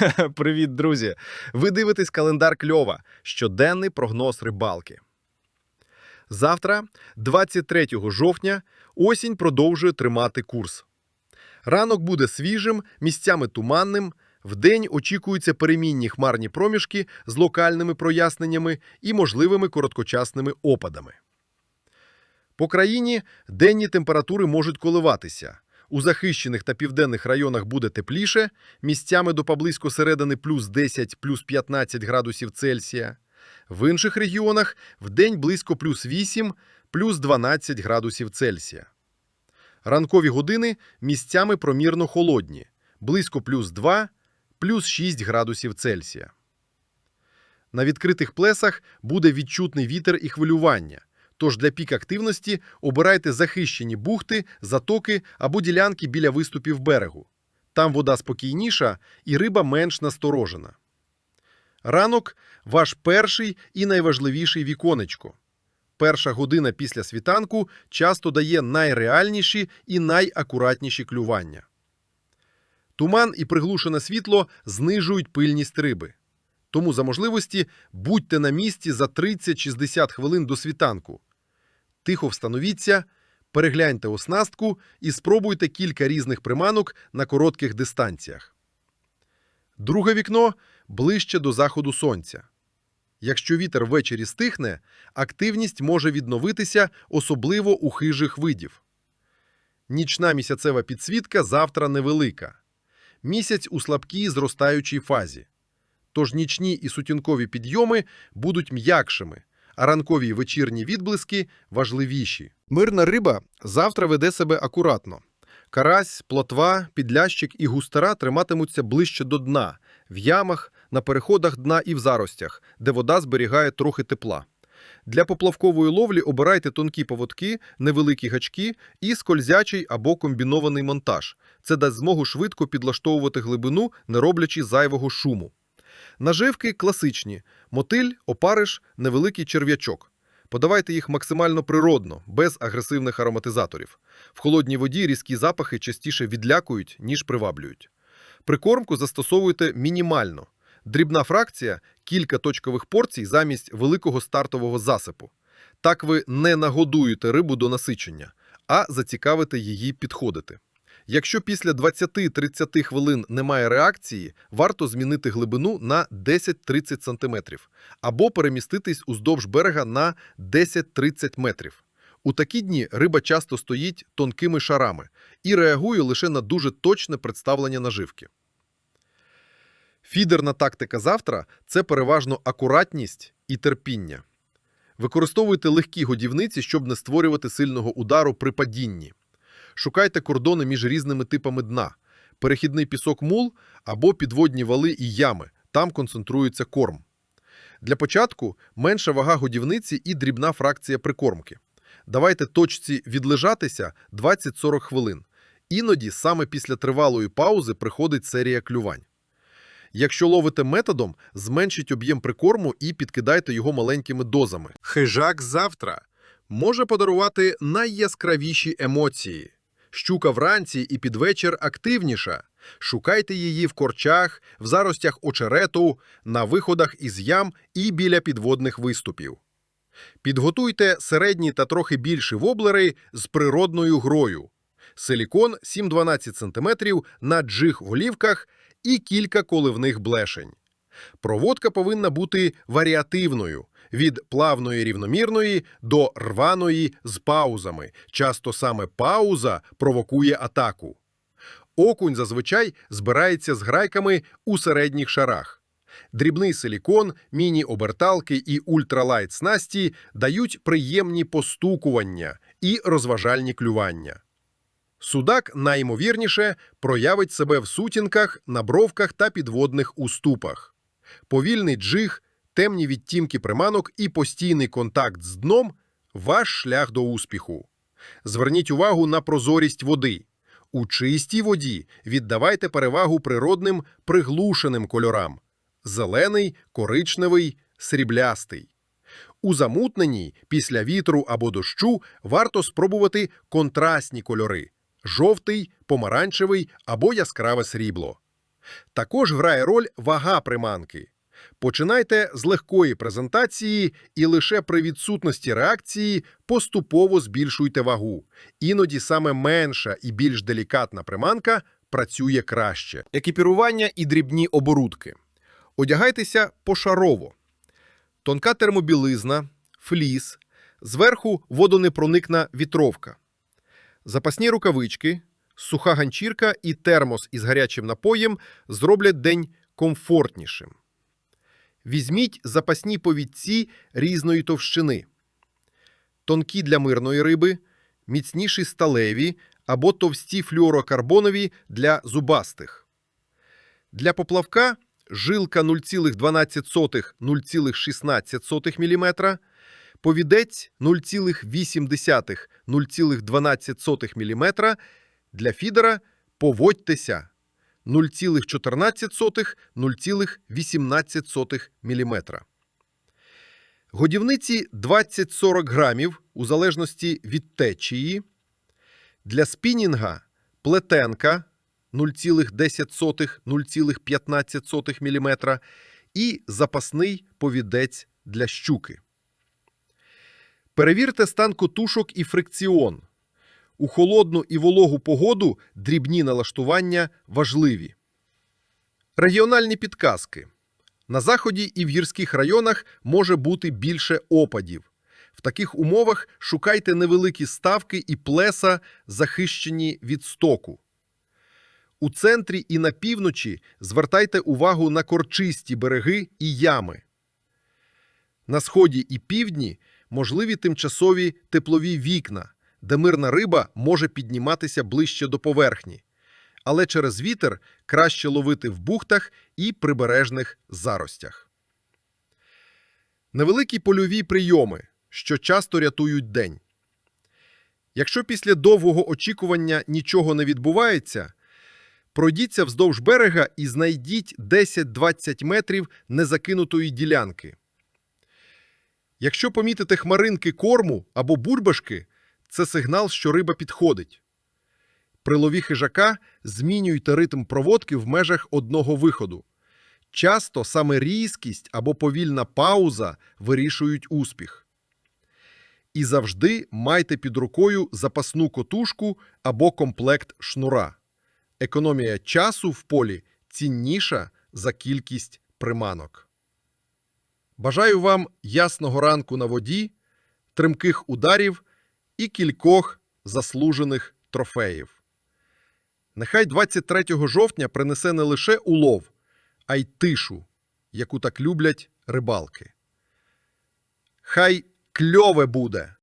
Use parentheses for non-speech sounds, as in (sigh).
(laughs) Привіт, друзі! Ви дивитесь календар кльова. Щоденний прогноз рибалки. Завтра, 23 жовтня, осінь продовжує тримати курс. Ранок буде свіжим, місцями туманним. Вдень очікуються перемінні хмарні проміжки з локальними проясненнями і можливими короткочасними опадами. По країні денні температури можуть коливатися. У захищених та південних районах буде тепліше, місцями до поблизько середини плюс 10, плюс 15 градусів Цельсія. В інших регіонах вдень близько плюс 8, плюс 12 градусів Цельсія. Ранкові години місцями промірно холодні, близько плюс 2, плюс 6 градусів Цельсія. На відкритих плесах буде відчутний вітер і хвилювання. Тож для пік активності обирайте захищені бухти, затоки або ділянки біля виступів берегу. Там вода спокійніша і риба менш насторожена. Ранок ваш перший і найважливіший віконечко. Перша година після світанку часто дає найреальніші і найакуратніші клювання. Туман і приглушене світло знижують пильність риби. Тому за можливості будьте на місці за 30-60 хвилин до світанку. Тихо встановіться, перегляньте оснастку і спробуйте кілька різних приманок на коротких дистанціях. Друге вікно ближче до заходу сонця. Якщо вітер ввечері стихне, активність може відновитися, особливо у хижих видів. Нічна місяцева підсвітка завтра невелика. Місяць у слабкій зростаючій фазі. Тож нічні і сутінкові підйоми будуть м'якшими, а ранкові вечірні відблиски важливіші. Мирна риба завтра веде себе акуратно. Карась, плотва, підлящик і густера триматимуться ближче до дна, в ямах, на переходах дна і в заростях, де вода зберігає трохи тепла. Для поплавкової ловлі обирайте тонкі поводки, невеликі гачки і скользячий або комбінований монтаж. Це дасть змогу швидко підлаштовувати глибину, не роблячи зайвого шуму. Наживки класичні: мотиль, опариш, невеликий черв'ячок. Подавайте їх максимально природно, без агресивних ароматизаторів. В холодній воді різкі запахи частіше відлякують, ніж приваблюють. Прикормку застосовуйте мінімально. Дрібна фракція кілька точкових порцій замість великого стартового засипу. Так ви не нагодуєте рибу до насичення, а зацікавите її підходити. Якщо після 20-30 хвилин немає реакції, варто змінити глибину на 10-30 см або переміститись уздовж берега на 10-30 метрів. У такі дні риба часто стоїть тонкими шарами і реагує лише на дуже точне представлення наживки. Фідерна тактика завтра це переважно акуратність і терпіння. Використовуйте легкі годівниці, щоб не створювати сильного удару при падінні. Шукайте кордони між різними типами дна: перехідний пісок мул або підводні вали і ями. Там концентрується корм. Для початку менша вага годівниці і дрібна фракція прикормки. Давайте точці відлежатися 20-40 хвилин. Іноді саме після тривалої паузи приходить серія клювань. Якщо ловите методом, зменшіть об'єм прикорму і підкидайте його маленькими дозами. Хижак завтра може подарувати найяскравіші емоції. Щука вранці і під вечір активніша. Шукайте її в корчах, в заростях очерету, на виходах із ям і біля підводних виступів. Підготуйте середні та трохи більші воблери з природною грою. Силікон 7-12 см на джиг в голівках і кілька коливних блешень. Проводка повинна бути варіативною від плавної рівномірної до рваної з паузами. Часто саме пауза провокує атаку. Окунь зазвичай збирається з грайками у середніх шарах. Дрібний силікон, міні-оберталки і ультралайт снасті дають приємні постукування і розважальні клювання. Судак найімовірніше проявить себе в сутінках, на бровках та підводних уступах. Повільний джиг, темні відтінки приманок і постійний контакт з дном ваш шлях до успіху. Зверніть увагу на прозорість води. У чистій воді віддавайте перевагу природним приглушеним кольорам: зелений, коричневий, сріблястий. У замутненій після вітру або дощу варто спробувати контрастні кольори: жовтий, помаранчевий або яскраве срібло. Також грає роль вага приманки. Починайте з легкої презентації і лише при відсутності реакції поступово збільшуйте вагу. Іноді саме менша і більш делікатна приманка працює краще. Екіпірування і дрібні оборудки. Одягайтеся пошарово. Тонка термобілизна, фліс, зверху водонепроникна вітровка. Запасні рукавички, суха ганчірка і термос із гарячим напоєм зроблять день комфортнішим. Візьміть запасні повідці різної товщини. Тонкі для мирної риби, міцніші сталеві або товсті флюорокарбонові для зубастих. Для поплавка жилка 0,12-0,16 мм, повідець 0,8-0,12 мм, для фідера поводьтеся 0,14-0,18 мм. Годівниці 20-40 грамів у залежності від течії. Для спінінга плетенка 0,10-0,15 мм і запасний повідець для щуки. Перевірте стан котушок і фрикціон. У холодну і вологу погоду дрібні налаштування важливі. Регіональні підказки. На заході і в гірських районах може бути більше опадів. В таких умовах шукайте невеликі ставки і плеса, захищені від стоку. У центрі і на півночі звертайте увагу на корчисті береги і ями. На сході і півдні можливі тимчасові теплові вікна, де мирна риба може підніматися ближче до поверхні. Але через вітер краще ловити в бухтах і прибережних заростях. Невеликі польові прийоми, що часто рятують день. Якщо після довгого очікування нічого не відбувається, пройдіться вздовж берега і знайдіть 10-20 метрів незакинутої ділянки. Якщо помітите хмаринки корму або бульбашки, це сигнал, що риба підходить. При лові хижака змінюйте ритм проводки в межах одного виходу. Часто саме різкість або повільна пауза вирішують успіх. І завжди майте під рукою запасну котушку або комплект шнура. Економія часу в полі цінніша за кількість приманок. Бажаю вам ясного ранку на воді, тремких ударів і кількох заслужених трофеїв. Нехай 23 жовтня принесе не лише улов, а й тишу, яку так люблять рибалки. Хай кльове буде!